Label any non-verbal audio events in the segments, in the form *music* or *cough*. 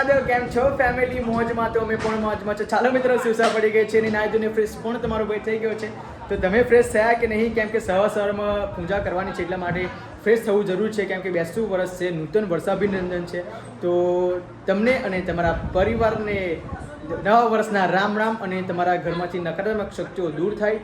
મહાદેવ કેમ છો ફેમિલી મોજમાં તો અમે પણ મોજમાં છો. ચાલો મિત્રો સુસા પડી ગઈ છે. અને નાઈ ફ્રેશ પણ તમારો ભાઈ થઈ ગયો છે. તો તમે ફ્રેશ થયા કે નહીં? કેમ કે સવા સવારમાં પૂજા કરવાની છે એટલા માટે ફ્રેશ થવું જરૂર છે. કેમ કે બેસતું વર્ષ છે. નૂતન વર્ષાભિનંદન છે. તો તમને અને તમારા પરિવારને નવા વર્ષના રામ રામ અને તમારા ઘરમાંથી નકારાત્મક શક્તિઓ દૂર થાય.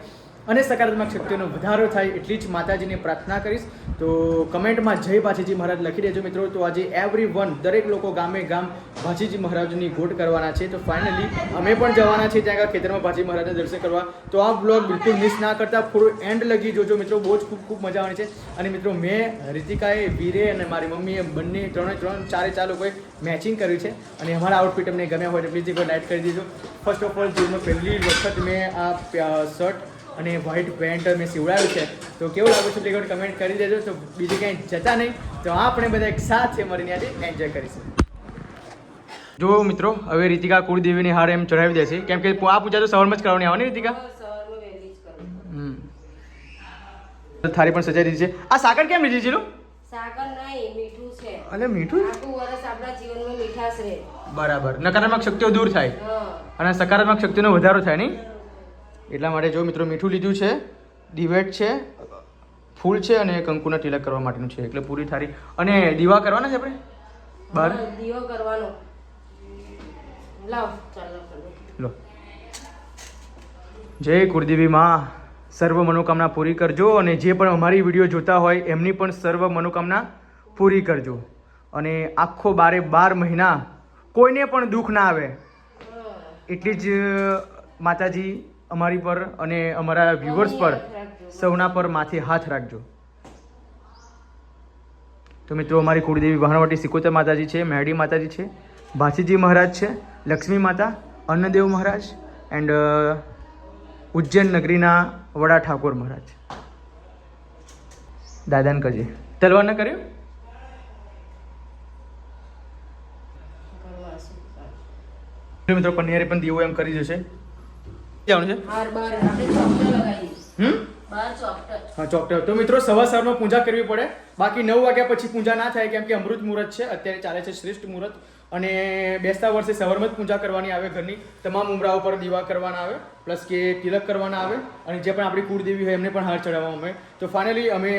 અને સકારાત્મક શક્તિઓનો વધારો થાય એટલી જ માતાજીને પ્રાર્થના કરીશ. તો કમેન્ટમાં જય ભાજીજી મહારાજ લખી દેજો મિત્રો. તો આજે એવરી વન દરેક લોકો ગામે ગામ ભાજીજી મહારાજની ગોટ કરવાના છે. તો ફાઇનલી અમે પણ જવાના છીએ ત્યાં ખેતરમાં ભાજી મહારાજને દર્શન કરવા. તો આ બ્લોગ બિલકુલ મિસ ના કરતા. થોડું એન્ડ લગી જોજો મિત્રો. બહુ જ ખૂબ ખૂબ મજા આવવાની છે. અને મિત્રો, મેં રીતિકાએ, વીરે અને મારી મમ્મીએ બંને ત્રણે ત્રણ ચારે ચાર લોકોએ મેચિંગ કર્યું છે. અને અમારા આઉટફિટ અમને ગમ્યા હોય તો પ્લીઝ એક લાઇટ કરી દેજો ફર્સ્ટ ઓફ ઓલ જીવનમાં પહેલી વખત મેં આ શર્ટ અને વ્હાઇટ પેન્ટ મેં સીવડાવ્યું છે. તો કેવું લાગે છે એકવાર કમેન્ટ કરી દેજો. તો બીજું ક્યાંય જતા નહીં. તો આપણે બધા એક સાથે મળીને આજે એન્જોય કરીશું. જો મિત્રો હવે રીતિકા કુળદેવીની હાર એમ ચડાવી છે. કેમ કે આ પૂજા તો સવારમાં જ કરવાની આવે ને રીતિકા સવારમાં વહેલી જ કરું હમ. થાળી પણ સજાઈ દીધી છે. આ સાકર કેમ લીધી છે લો સાકર નહીં મીઠું છે. અલે મીઠું? આખું વર્ષ આપણા જીવનમાં મીઠાશ રહે. બરાબર. નકારાત્મક શક્તિઓ દૂર થાય. અને સકારાત્મક શક્તિનો વધારો થાય નહીં? એટલા માટે જો મિત્રો મીઠું લીધું છે દિવેટ છે ફૂલ છે અને કંકુના તિલક કરવા માટેનું છે એટલે પૂરી થાળી અને દીવા કરવાના છે આપણે? બહાર દીવો કરવાનો. લાવ ચાલો ચાલો. લો. જય કુળદેવી માં. સર્વ મનોકામના પૂરી કરજો અને જે પણ અમારી વીડિયો જોતા હોય એમની પણ સર્વ મનોકામના પૂરી કરજો. અને આખો બારે બાર મહિના કોઈને પણ દુઃખ ના આવે. એટલી જ માતાજી અમારી પર અને અમારા વ્યુઅર્સ પર સૌના પર માથે હાથ રાખજો. તો મિત્રો અમારી કુળદેવી વહાણવટી સિકોતર માતાજી છે મહેડી માતાજી છે ભાસીજી મહારાજ છે લક્ષ્મી માતા અન્નદેવ મહારાજ એન્ડ ઉજ્જૈન નગરીના વડા ઠાકોર મહારાજ. દાદાને કજે. તલવાર ન કર્યો? મિત્રો પન્નિયારે પણ દીવો એમ કરી જશે. જવાનું છે? બાર આપણે ચોકટર લગાવી હમ? બાર ચોકટર હા ચોક્કસ તો મિત્રો સવાર સવારમાં પૂજા કરવી પડે. બાકી નવ વાગ્યા પછી પૂજા ના થાય કેમ કે અમૃત મુહૂર્ત છે. અત્યારે ચાલે છે શ્રેષ્ઠ મુહૂર્ત. અને બેસતા વર્ષે સવારમાં જ પૂજા કરવાની આવે ઘરની. તમામ ઉમરાઓ પર દીવા કરવાના આવે પ્લસ કે તિલક કરવાના આવે અને જે પણ આપણી કુળદેવી હોય એમને પણ હાર ચડાવવા અમે તો ફાઇનલી અમે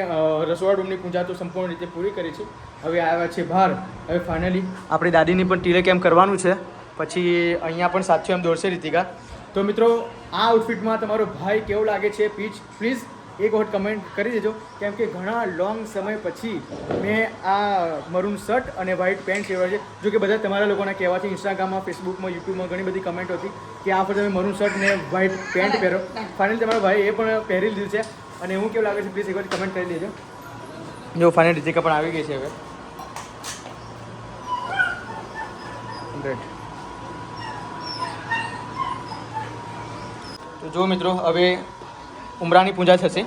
રસોડા રૂમની પૂજા તો સંપૂર્ણ રીતે પૂરી કરી છે. હવે આવ્યા છે બહાર. હવે ફાઇનલી આપણી દાદીની પણ તિલક એમ કરવાનું છે. પછી અહીંયા પણ સાતસો એમ દોરશે રીતિકા. તો મિત્રો આ આઉટફિટમાં તમારો ભાઈ કેવો લાગે છે? પીચ પ્લીઝ એક વખત કમેન્ટ કરી દેજો. કેમ કે ઘણા લોંગ સમય પછી મેં આ મરૂન શર્ટ અને વ્હાઇટ પેન્ટ સેવા છે. જો કે બધા તમારા લોકોના કહેવાથી ઇન્સ્ટાગ્રામમાં ફેસબુકમાં યુટ્યુબમાં ઘણી બધી કમેન્ટ હતી કે આ પર તમે મરૂન શર્ટ ને વ્હાઇટ પેન્ટ પહેરો ફાઇનલ તમારા ભાઈ એ પણ પહેરી લીધું છે. અને હું કેવું લાગે છે? પ્લીઝ એક વખત કમેન્ટ કરી દેજો. જો ફાઇનલ રીતિકા પણ આવી ગઈ છે હવે. તો જો મિત્રો હવે ઉમરાની પૂજા થશે.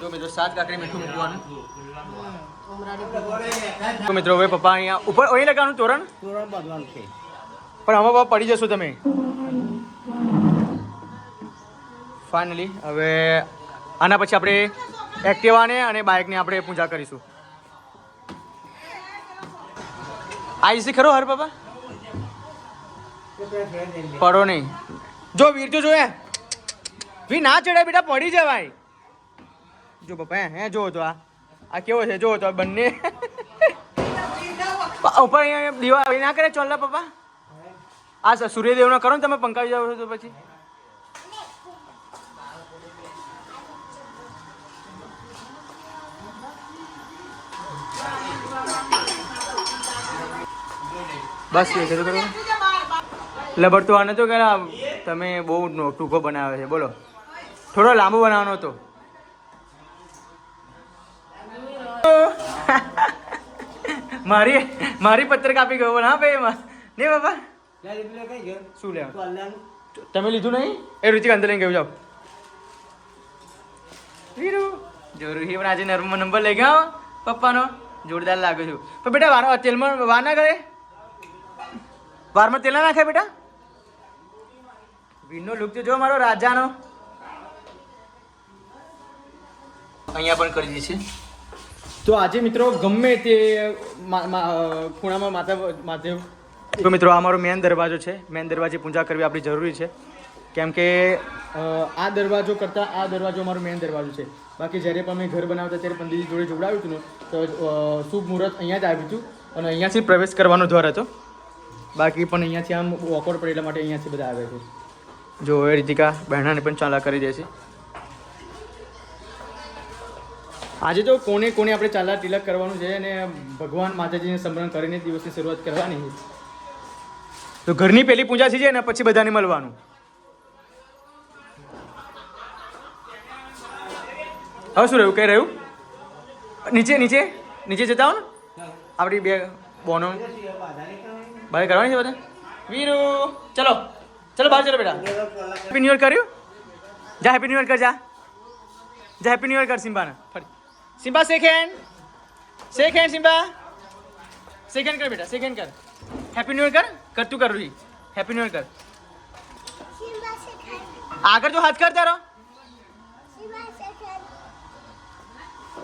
જો મિત્રો સાત કાકડી મીઠું મૂકવાનું. તો મિત્રો હવે પપ્પા અહીંયા ઉપર અહીં લગાવવાનું તોરણ? તોરણ બાંધવાનું છે. પણ હવે પપ્પા પડી જશો તમે. ફાઇનલી હવે આના પછી આપણે એક્ટિવાને અને બાઇકને આપણે પૂજા કરીશું. છે ખરો હર બાબા પડો નહીં. જો વીરજો જોયા વી ના ચડે બેટા, પડી જવાય. જો પપ્પા, હે જો તો આ. આ કેવો છે? જો તો બંને. ઉપર અહીંયા દીવા આવી ના કરે? ચોલ્લા પપ્પા. આ સર સૂર્યદેવનો કરો ને તમે પંકાવી જાવ છો તો પછી. બસ, એ કરું કરો. લબર તો આને તો કે તમે બહુ ટૂંકો બનાવે છે. બોલો. થોડો લાંબો બનાવવાનો હતો. મારી મારી પત્રક આપી ગયો હા ભાઈ, એમાં. નહીં બાપા? શું લેવાનું? તમે લીધું નહીં? એ રુચિક અંદર લઈને ગયું, જાઓ. વીરુ. જો પણ આજે નર્મ નંબર લઈ ગયો પપ્પાનો. જોરદાર લાગે છું. પણ બેટા, વાર તેલમાં વાર ના કરે? વારમાં તેલ ના નાખે બેટા? વીરનો લુક તો જો મારો રાજાનો. અહીંયા પણ કરી દઈએ છે તો આજે મિત્રો ગમે તે ખૂણામાં માતા મહાદેવ તો મિત્રો આ અમારો મેન દરવાજો છે. મેન દરવાજે પૂજા કરવી આપણી જરૂરી છે. કેમ કે આ દરવાજો કરતાં આ દરવાજો અમારો મેન દરવાજો છે. બાકી જ્યારે પણ અમે ઘર બનાવતા ત્યારે પંડિતજી જોડે જોડાવ્યું હતું ને તો શુભ મુહૂર્ત અહીંયા જ આવ્યું હતું. અને અહીંયાથી પ્રવેશ કરવાનો દ્વાર હતો. બાકી પણ અહીંયાથી આમ વોકઆઉટ પડે એટલા માટે અહીંયાથી બધા આવે છે. જો એ રીતિકા બહેણાને પણ ચાલા કરી દે છે. આજે તો કોને કોને આપણે ચાલા તિલક કરવાનું છે અને ભગવાન માતાજીને સ્મરણ કરીને દિવસની શરૂઆત કરવાની છે. તો ઘરની પહેલી પૂજા થઈ જાય ને પછી બધાને મળવાનું. હવે શું રહ્યું? કઈ રહ્યું? નીચે નીચે? નીચે જતા હો ને. આપણી બે બોનો. ભાઈ કરવાની છે બધા? વીરુ, ચલો. ચલો બહાર ચલો બેટા. હેપી ન્યુ યર કર્યું? જા હેપી ન્યુ યર કર, જા. જા હેપી ન્યુ યર કર, સિમ્બાને. ફરી. Simba shake hand shake hand Simba shake hand કર બેટા શેક હેન્ડ કર હેપી ન્યુ યર કર કર તું કર રૂહી હેપી ન્યુ યર કર આગળ તો હાથ કર તારો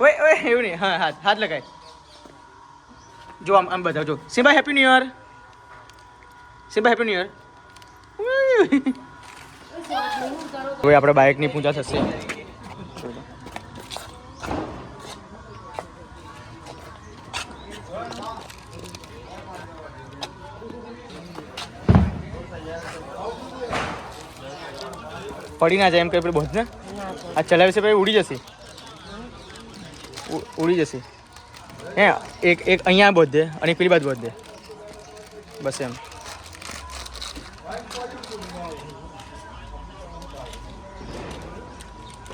ઓય ઓય એવું નહીં હા હાથ હાથ લગાય જો આમ આમ બધા જો Simba happy new year Simba happy new year હવે આપણે બાઇકની પૂજા થશે પડી ના જાય એમ કે પેલું બોધ ને? આ ચલાવે છે પછી ઉડી જશે. ઉડી જશે. હે, એક એક અહીંયા બોધ દે અને પેલી બાજુ બોધ દે. બસ એમ.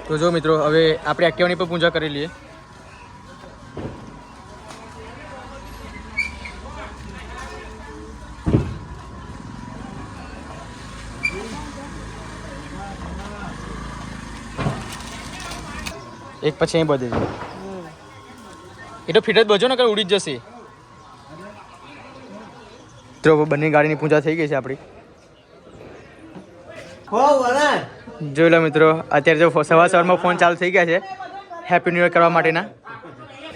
તો જો મિત્રો, હવે આપણે એક્ટિવાની પર પૂજા કરી લઈએ. એક પછી અહીં બધે એ તો ફિટ જ બજો ને કે ઉડી જ જશે? તો બંને ગાડીની પૂજા થઈ ગઈ છે આપણી. જોઈ લો મિત્રો અત્યારે જો સવાર સવારમાં ફોન ચાલુ થઈ ગયા છે. હેપી ન્યુ યર કરવા માટેના.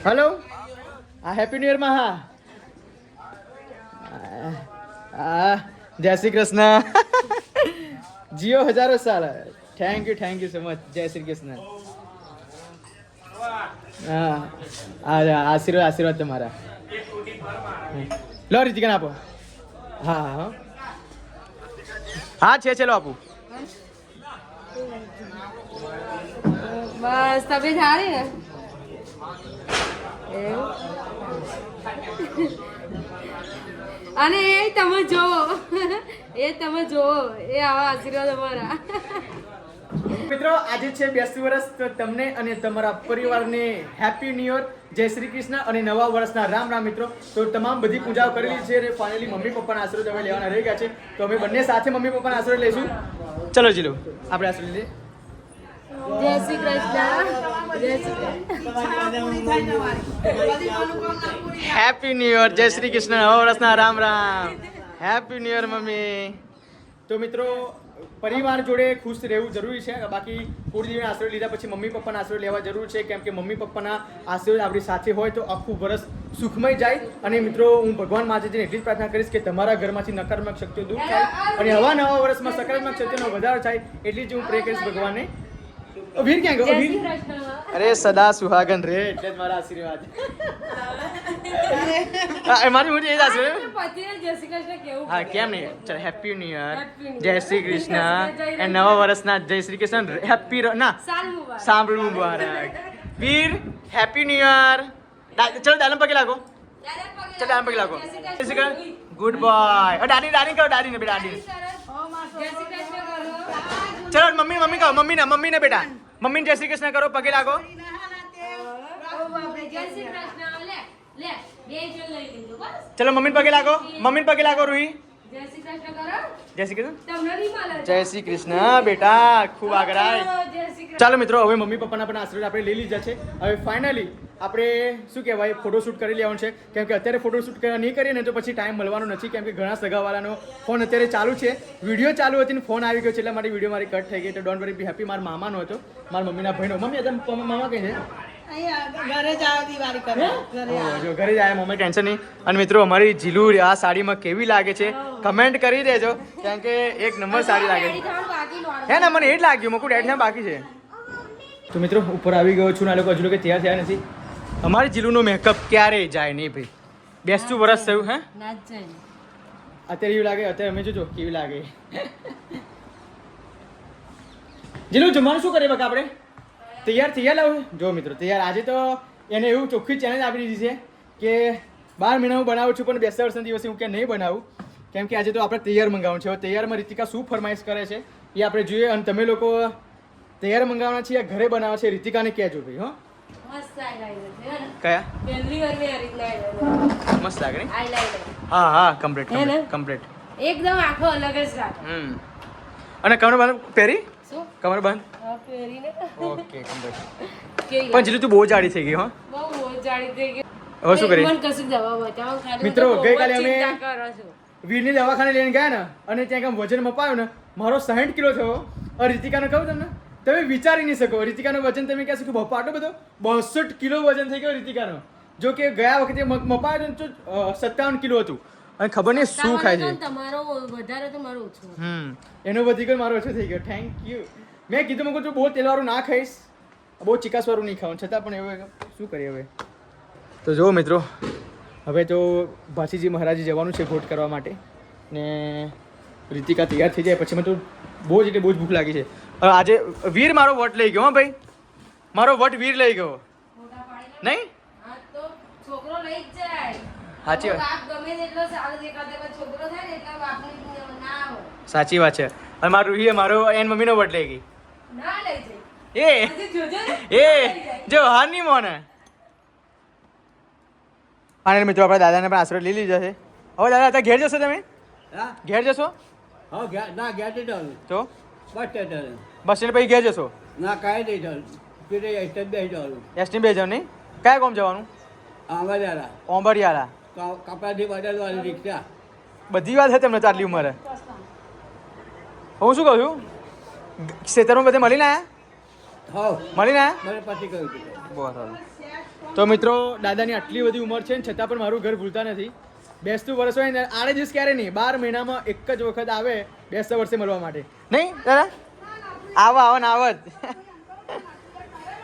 હલો હા હેપી ન્યુ યરમાં હા. હા જય શ્રી કૃષ્ણ. *laughs* જીઓ હજારો સાર thank you thank you so much જય શ્રી કૃષ્ણ. હા. આશીર્વાદ આશીર્વાદ તમારા. લો રીતિકાને આપો. હા હા છે ચલો આપું. બસ, તબિયત સારી ને અને એ તમે જોવો એ તમે જોવો એ આવા આશીર્વાદ અમારા. મિત્રો આજે છે બેસી વર્ષ તો તમને અને તમારા પરિવારને હેપી ન્યુ યર જય શ્રી કૃષ્ણ અને નવા વર્ષના રામ રામ મિત્રો. તો તમામ બધી પૂજાઓ કરેલી છે અને ફાઇનલી મમ્મી પપ્પાના આશીર્વાદ અમે લેવાના રહી ગયા છે. તો અમે બંને સાથે મમ્મી પપ્પાના આશીર્વાદ લઈશું. ચલો જીલો આપણે આશીર્વાદ લઈએ. જય Shri Krishna. Happy new year જય શ્રી કૃષ્ણ નવા વર્ષના Ram Ram. Happy new year mummy. તો મિત્રો પરિવાર જોડે ખુશ રહેવું જરૂરી છે. બાકી કુળદેવીના આશીર્વાદ લીધા પછી મમ્મી પપ્પાના આશીર્વાદ લેવા જરૂર છે. કેમ કે મમ્મી પપ્પાના આશીર્વાદ આપણી સાથે હોય તો આખું વર્ષ સુખમય જાય. અને મિત્રો, હું ભગવાન માતાજીને એટલી જ પ્રાર્થના કરીશ કે તમારા ઘરમાંથી નકારાત્મક શક્તિઓ દૂર થાય. અને હવા નવા વર્ષમાં સકારાત્મક શક્તિઓનો વધારો થાય, એટલી જ હું પ્રે કરીશ ભગવાનને. વીર ક્યાં ગયો? વીર અરે સદા સુહાગન રે એટલે જ મારા આશીર્વાદ. મારી મોટી એ જ આશીર્વાદ હા કેમ નહીં? ચાલ હેપી ન્યુ યર જય શ્રી કૃષ્ણ. એ નવા વર્ષના જય શ્રી કૃષ્ણ. હેપી ના. સાલ મુબારક. સાંભળવું મુબારક. વીર હેપી ન્યુ યર ચલો દાલમ પગે લાગો. ચલો દાલમ પગે લાગો. જય શ્રી કૃષ્ણ. ગુડ બોય દાદી ડાડી કહો ડાડી ને બે કરો. ચલો મમ્મી મમ્મી કહો મમ્મી ને મમ્મી ને બેટા. મમ્મી જય શ્રી કૃષ્ણ કરો પગે લાગો. ચલો મમ્મી પગે લાગો. મમ્મી પગે લાગો રૂહી. જય શ્રી કૃષ્ણ કરો. જય શ્રી કૃષ્ણ. જય શ્રી બેટા ખૂબ આગળ ચાલો મિત્રો હવે મમ્મી પપ્પાના પણ આશીર્વાદ આપણે લઈ લીધા છે. હવે ફાઇનલી આપણે શું કહેવાય ફોટોશૂટ કરી લેવાનું છે. કેમ કે અત્યારે ફોટોશૂટ નહીં કરીએ ને તો પછી ટાઈમ મળવાનો નથી. કેમ કે ઘણા સગાવાળાનો ફોન અત્યારે ચાલુ છે. વીડિયો ચાલુ હતી ને ફોન આવી ગયો છે એટલે મારી વીડિયો મારી કટ થઈ ગઈ. તો ડોન્ટ વરી બી હેપી મારા મામાનો હતો. મારા મમ્મીના ભાઈનો. મમ્મી મામા કહે છે? ઘરે જ આવો દિવાળી કરવા. ઘરે જો ઘરે જાય મમ્મી ટેન્શન નહીં. અને મિત્રો અમારી જીલુ આ સાડીમાં કેવી લાગે છે કમેન્ટ કરી દેજો કારણ કે એક નંબર સાડી લાગે છે. હે ને મને એ જ લાગ્યું મુકુ ડેડ બાકી છે. તો મિત્રો ઉપર આવી ગયો છું ને આ લોકો હજુ લોકો તૈયાર થયા નથી. અમારી જીલુનો મેકઅપ ક્યારે જાય નહીં ભાઈ? બેસતું વરસ થયું હે? ના જાય અત્યારે એવું લાગે અત્યારે અમે જોજો કેવી લાગે. જીલુ જમવાનું શું કરીએ બકા આપણે? તૈયાર તૈયાર લાવું જો મિત્રો તૈયાર. આજે તો એને એવું ચોખ્ખી ચેલેન્જ આપી દીધી છે કે બાર મહિના હું બનાવું છું પણ બેસતા વર્ષના દિવસે હું ક્યાં નહીં બનાવું. કેમ કે આજે તો આપણે તૈયાર મંગાવવાનું છે. હવે તૈયારમાં રીતિકા શું ફરમાઈશ કરે છે એ આપણે જોઈએ. અને તમે લોકો તૈયાર મંગાવવાના છીએ ઘરે બનાવવા છે? રીતિકાને કહેજો ભાઈ હો. મસ્ત? કયા? મસ્ત લાગે હા હા કમ્પ્લીટ કમ્પ્લીટ એકદમ આખો અલગ જ લાગે. હમ. અને કમર પહેરી? કમર બંધ? પહેરીને. ઓકે કમર પણ જેટલું તું બહુ જાડી થઈ ગઈ હો. બહુ બહુ જાડી થઈ ગઈ. હવે શું કરી મન કશું દવા બતાવો ખાલી મિત્રો, ગઈકાલે અમે- વીરની દવાખાને લઈને ગયા ને અને ત્યાં કામ વજન મપાયો ને મારો સાઠ કિલો થયો. અને રીતિકાને કહું તમને? તમે વિચારી નહીં શકો. રીતિકાનું વજન તમે કહેશો કે બપ્પા આટલો બધો? બાસઠ કિલો વજન થઈ ગયો રીતિકાનો. જો કે ગયા વખતે મપાયો ને તો સત્તાવન કિલો હતું. અને ખબર નહીં શું ખાય છે. તમારો વધારે તો મારો ઓછો. હમ. એનો વધી ગયો મારો ઓછો થઈ ગયો. થેન્ક યુ મેં કીધું મેં કહું બહુ તેલવાળું ના ખાઈશ. બહુ ચિકાસવાળું નહીં ખાવાનું છતાં પણ હવે શું કરીએ હવે? તો જુઓ મિત્રો હવે તો ભાસીજી મહારાજે જવાનું છે ભોટ કરવા માટે. ને રીતિકા તૈયાર થઈ જાય. પછી મેં તો બહુ જ એટલે બહુ જ ભૂખ લાગી છે. આજે વીર મારો વટ લઈ ગયો હો ભાઈ. મારો વટ વીર લઈ ગયો. નહીં? છોકરો લઈ જ સાચી વાત. બાપ ગમે તેટલો સારો દેખાતો પણ છોકરો થાય ને એટલા બાપની ના આવે સાચી વાત છે. અને મારું રૂહીએ મારો એન મમ્મીનો વટ લઈ ગઈ. ના લઈ જાય એ એ જો હાર નહીં મોને અને મિત્રો આપણા દાદાને પણ આશરો લઈ લીધો છે. હવે દાદા અત્યારે ઘેર જશો તમે? હા? ઘેર જશો? હા ના ઘેર ચાલુ તો? બસ તે બસ સ્ટેન્ડ પછી ઘેર જશો? ના કાંઈ નહીં એસ્ટેટ બે જવાનું. એસટી બે જવાનું નહીં? કયા કોમ જવાનું? આંબાજારા ઓંબરિયાળા કપડાથી બદલવાની રીક્ષા. બધી વાત છે તમને ચાલી આટલી ઉંમરે. હું શું કહું છું? ખેતરમાં બધે મળીને આયા? હો મળીને આવ્યા પછી કહ્યું તો મિત્રો દાદાની આટલી બધી ઉંમર છે ને છતાં પણ મારું ઘર ભૂલતા નથી. બેસતું વર્ષ હોય ને આડે દિવસ ક્યારે નહીં બાર મહિનામાં એક જ વખત આવે બેસતા વર્ષે મળવા માટે. નહીં દાદા? આવો આવો ને આવો જ.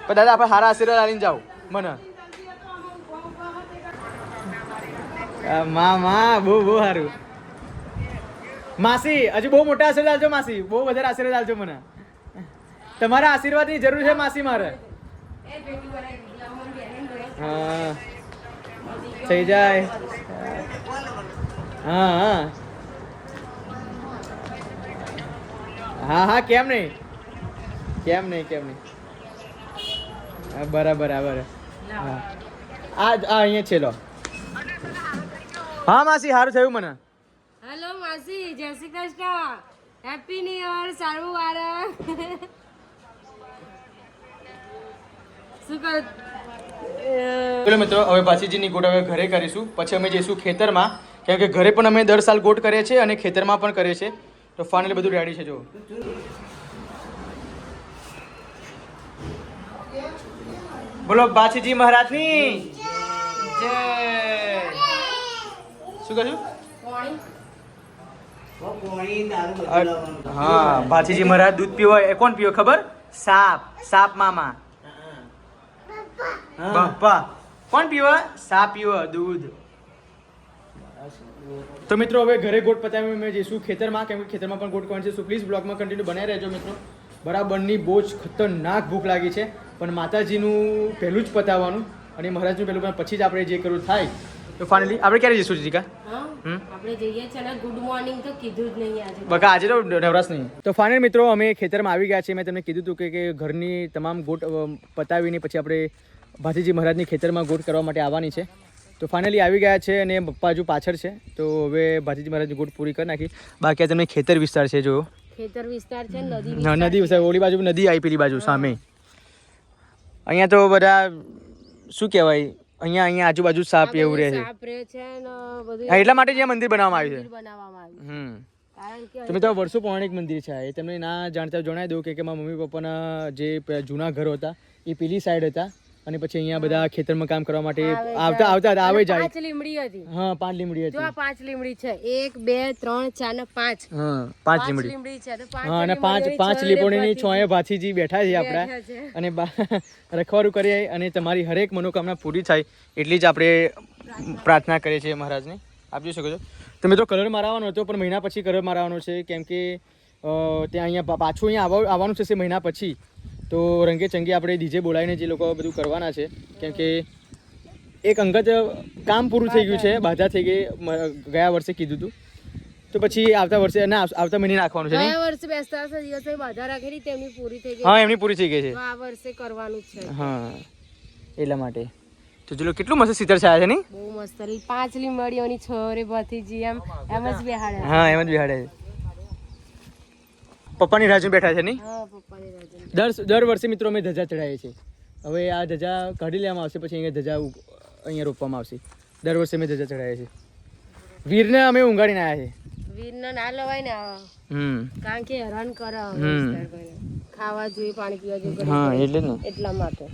પણ દાદા આપણે સારા આશીર્વાદ આવીને જાઓ મને આ માં માં, બહુ બહુ સારું. માસી, હજુ બહુ મોટા આશીર્વાદ આપજો માસી. બહુ વધારે આશીર્વાદ આપજો મને. તમારા આશીર્વાદની જરૂર છે માસી મારે. હા. થઈ જાય. હા હા. હા હા, કેમ નહીં? કેમ નહીં કેમ નહીં? બરાબર બરાબર. હા. આ અહીંયા છે, લો. હા માસી સારું થયું મને. હેલો માસી જય Shri Krishna. Happy new year સારું વારા. શું કર ચલો મિત્રો હવે ભાસીજીની ગોટ હવે ઘરે કરીશું. પછી અમે જઈશું ખેતરમાં. કેમ કે ઘરે પણ અમે દર સાલ ગોટ કરીએ છીએ અને ખેતરમાં પણ કરીએ છીએ. તો ફાઇનલી બધું રેડી છે જો બોલો બાછીજી મહારાજની. જય. શું કહ્યું હા ભાચીજી મહારાજ દૂધ પીવો એ કોણ પીવો ખબર? સાપ સાપ મામા. બાપા. કોણ પીવો? સાપ પીવો દૂધ. તો મિત્રો હવે ઘરે ગોટ પતાવી અમે જઈશું ખેતરમાં કેમ કે ખેતરમાં પણ ગોટ કોણ છે. સો પ્લીઝ બ્લોગમાં કન્ટિન્યુ બનાવી રહેજો મિત્રો. બરાબરની બહુ જ ખતરનાક ભૂખ લાગી છે. પણ માતાજીનું પહેલું જ પતાવવાનું અને મહારાજનું પહેલું પણ પછી જ આપણે જે કરવું થાય તો ફાઇનલી આપણે ક્યારે જઈશું જીકા? હા? આપણે જઈએ છે ને ગુડ મોર્નિંગ તો કીધું જ નહીં આજે. બકા આજે તો નવરાશ નહીં. તો ફાઇનલ મિત્રો અમે ખેતરમાં આવી ગયા છીએ. મેં તમને કીધું હતું કે કે ઘરની તમામ ગોટ પતાવીને પછી આપણે ભાતીજી મહારાજની ખેતરમાં ગોટ કરવા માટે આવવાની છે. તો ફાઇનલી આવી ગયા છે અને પપ્પા હજુ પાછળ છે. તો હવે ભાતીજી મહારાજની ગોટ પૂરી કરી નાખી. બાકી આ તમને ખેતર વિસ્તાર છે જો ખેતર વિસ્તાર છે નદી નદી વિસ્તાર ઓલી બાજુ નદી આવી પેલી બાજુ સામે. અહીંયા તો બધા શું કહેવાય? અહીંયા અહીંયા આજુબાજુ સાપ એવું રહે છે. સાપ રહે છે ને એટલા માટે જે મંદિર બનાવવામાં આવ્યું મંદિર બનાવવામાં આવ્યું છે. હમ. તમે તો વર્ષો પૌરાણિક મંદિર છે એ તમને ના જાણતા જણાવી દઉં કે મારા મમ્મી પપ્પાના જે જૂના ઘર હતા એ પેલી સાઈડ હતા. અને પછી અહીંયા બધા ખેતરમાં કામ કરવા માટે આવતા આવતા આવે જાય. પાંચ લીમડી હતી. હા પાંચ લીમડી જો આ હતી પાંચ લીમડી છે. એક બે ત્રણ ચાર ને પાંચ. હા પાંચ લીમડી લીમડી છે. તો હા અને પાંચ પાંચ છ રેત છોએ ભાથીજી બેઠા છે આપણા. અને *laughs* રખવાડું કરીએ અને તમારી હરેક મનોકામના પૂરી થાય એટલી જ આપણે પ્રાર્થના કરીએ છીએ મહારાજને. આપ જોઈ શકો છો. તો મિત્રો કલર મારવાનો હતો પણ મહિના પછી કલર મારવાનો છે. કેમ કે ત્યાં અહીંયા પાછું અહીંયા આવવાનું થશે મહિના પછી. તો રંગે ચંગે આપણે ડીજે બોલાવીને જે લોકો બધું કરવાના છે કેમ કે એક અંગત કામ પૂરું થઈ ગયું છે બાધા થઈ ગઈ ગયા વર્ષે કીધું હતું તો પછી આવતા વર્ષે ના આવતા મહિને નાખવાનું છે ગયા વર્ષે બેસતા વર્ષે દિવસે બાધા રાખેલી તેમની પૂરી થઈ ગઈ. હા એમની પૂરી થઈ ગઈ છે. આ વર્ષે કરવાનું છે. હા એટલા માટે. તો ચલો કેટલું મસ્ત સિતર છાયા છે ને? બહુ મસ્ત. પાંચ લીમડીઓની છોરે ભતીજી એમ એમ જ બેહાડે હા એમ જ બેહાડે છે. પપ્પાની રાજુ બેઠા છે નહીં? દર દર વર્ષે મિત્રો અમે ધજા ચડાવીએ છીએ. હવે આ ધજા કાઢી લેવામાં આવશે પછી અહીંયા ધજા અહીંયા રોપવામાં આવશે. દર વર્ષે અમે ધજા ચડાવીએ છીએ. વીરને અમે ઊંઘાડીને આવ્યા છીએ. વીરને ના લવાય ને હમ. કારણ કે હેરાન કરે. ખાવા જોઈએ પાણી પીવા જોઈએ હા એટલે ને. એટલા માટે.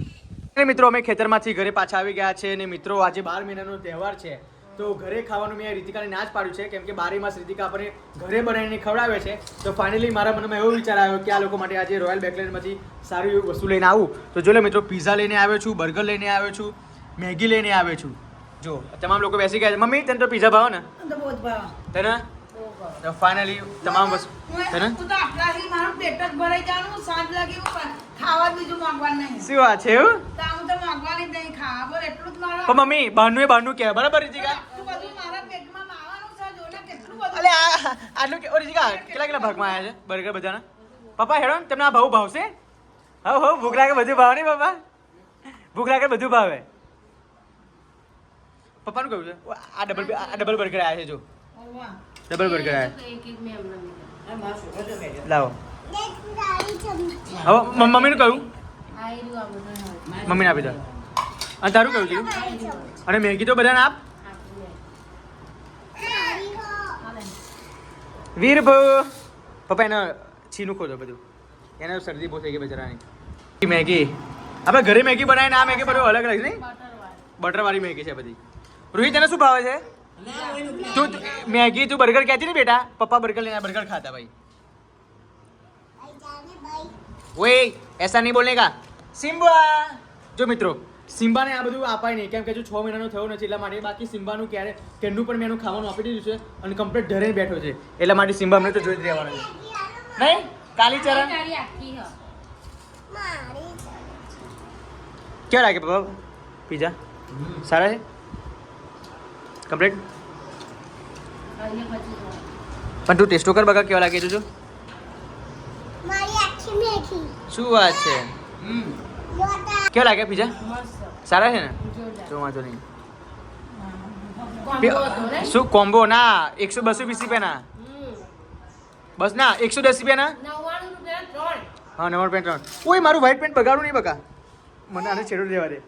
મિત્રો અમે ખેતરમાંથી ઘરે પાછા આવી ગયા છે અને મિત્રો આજે બાર મહિનાનો તહેવાર છે. તો ઘરે ખાવાનું મેં રીતિકાને ના જ પાડ્યું છે કેમ કે બારે માસ રીતિકા આપણને ઘરે બનાવીને ખવડાવે છે. તો ફાઇનલી મારા મનમાં એવો વિચાર આવ્યો કે આ લોકો માટે આજે રોયલ બેકલેન્ડમાંથી સારું એવું વસ્તુ લઈને આવું. તો જો લે મિત્રો પીઝા લઈને આવ્યો છું બર્ગર લઈને આવ્યો છું મેગી લઈને આવ્યો છું. જો તમામ લોકો બેસી ગયા છે. મમ્મી તને તો પીઝા ભાવ ને. તને? તો ફાઇનલી તમામ વસ્તુ હું ને હું તો આટલાથી મારું પેટ જ ભરાઈ જવાનું સાંજ લાગી હું ખાવા બીજું માંગવાનું નહીં. શું વાત છે એવું? તો તો માંગવાની નહીં ખાવા બોલ એટલું જ મારું પણ મમ્મી બહારનું એ બહારનું કહેવાય બરાબર રીતિકા? આટલું બધું મારા પેટમાં માવાનું છે જો ને કેટલું બધું અલે આ આટલું કે જીગા કેટલા કેટલા ભાગમાં આવ્યા છે? બર્ગર બધાના? પપ્પા હેડો ને તમને આ ભાવ ભાવશે? હવ હવ ભૂખ લાગે બધું ભાવ નહીં પપ્પા? ભૂખ લાગે બધું ભાવે. પપ્પાનું કહ્યું છે? આ ડબલ આ ડબલ બર્ગર આવ્યા છે જો. ડબલ બર્ગર આવ્યા. લાવો. હવે મમ્મીને કહ્યું. મમ્મીને આપી દો. અને તારું કહ્યું છે? અને મેગી તો બધાને આપ. વીરભ. વીર પપ્પા એને છીનું ખોદો બધું. એને શરદી બહુ થઈ ગઈ બજરાની મેગી. આપણે ઘરે મેગી બનાવીને આ મેગી બધું અલગ અલગ નહીં? બટરવાળી. મેગી છે બધી. રોહિત એને શું ભાવે છે? તું मैगी મેગી તું બર્ગર કહેતી ને બેટા? પપ્પા બર્ગર बर्गर બર્ગર ખાતા ભાઈ. ऐसा એસા નહીં का કા? સિમ્બા! જો મિત્રો સિમ્બાને આ બધું આપાય નહીં. કેમ કે જો છ મહિનાનો થયો નથી એટલા માટે બાકી સિમ્બાનું ક્યારે કેનું પણ મેં એનું ખાવાનું આપી દીધું છે અને કમ્પ્લીટ ઘરે બેઠો છે. એટલા માટે સિમ્બા અમને તો જોઈ જ રહેવાનું છે. નહીં? કાલી ચરણ? લાગે પપ્પા? પીઝા? સારા છે? કમ્પ્લીટ. પણ તું ટેસ્ટો કર બગા કેવા લાગે છે જો મારી આખી મેખી શું વાત છે? કેવા લાગે પીઝા? સારા છે ને. જો વાંધો નહીં. કોમ્બો હતો ને? શું કોમ્બો? ના એકસો બસો વીસ રૂપિયાના ના. બસ ના એકસો દસ રૂપિયાના રૂપિયા ત્રણ. હા નંબર પેન્ટ ત્રણ. ઓય મારું વ્હાઈટ પેન્ટ બગાડું નહીં બકા. મને આને છેડો દેવા દે.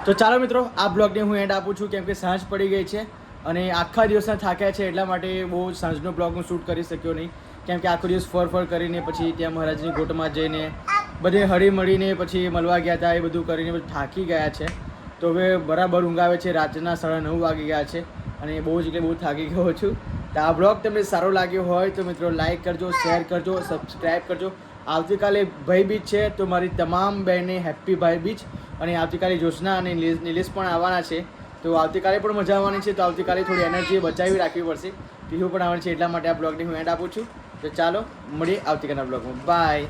તો ચાલો મિત્રો, આ બ્લોગને હું એન્ડ આપું છું, કેમ કે સાંજ પડી ગઈ છે અને આખા દિવસના થાક્યા છે એટલા માટે બહુ સાંજનો બ્લોગ હું શૂટ કરી શક્યો નહીં. કેમ કે આખો દિવસ ફર ફર કરીને પછી ત્યાં મહારાજની ગોટમાં જઈને બધે હળી મળીને પછી મળવા ગયા હતા, એ બધું કરીને પછી થાકી ગયા છે. તો હવે બરાબર ઊંઘ આવે છે, રાતના સાડા નવ વાગી ગયા છે અને બહુ જ એટલે બહુ થાકી ગયો છું. તો આ બ્લોગ તમને સારો લાગ્યો હોય તો મિત્રો લાઈક કરજો શેર કરજો સબસ્ક્રાઈબ કરજો. આવતીકાલે ભાઈ બીચ છે, તો મારી તમામ બહેને હેપી ભાઈ બીજ અને આવતીકાલે જોશના અને નિલેશ પણ આવવાના છે. તો આવતીકાલે પણ મજા આવવાની છે. તો આવતીકાલે થોડી એનર્જી બચાવી રાખવી પડશે. પીહુ પણ આવવાની છે. એટલા માટે આ બ્લોગની હું એન્ડ આપું છું. તો ચાલો, મળીએ આવતીકાલના બ્લોગમાં. બાય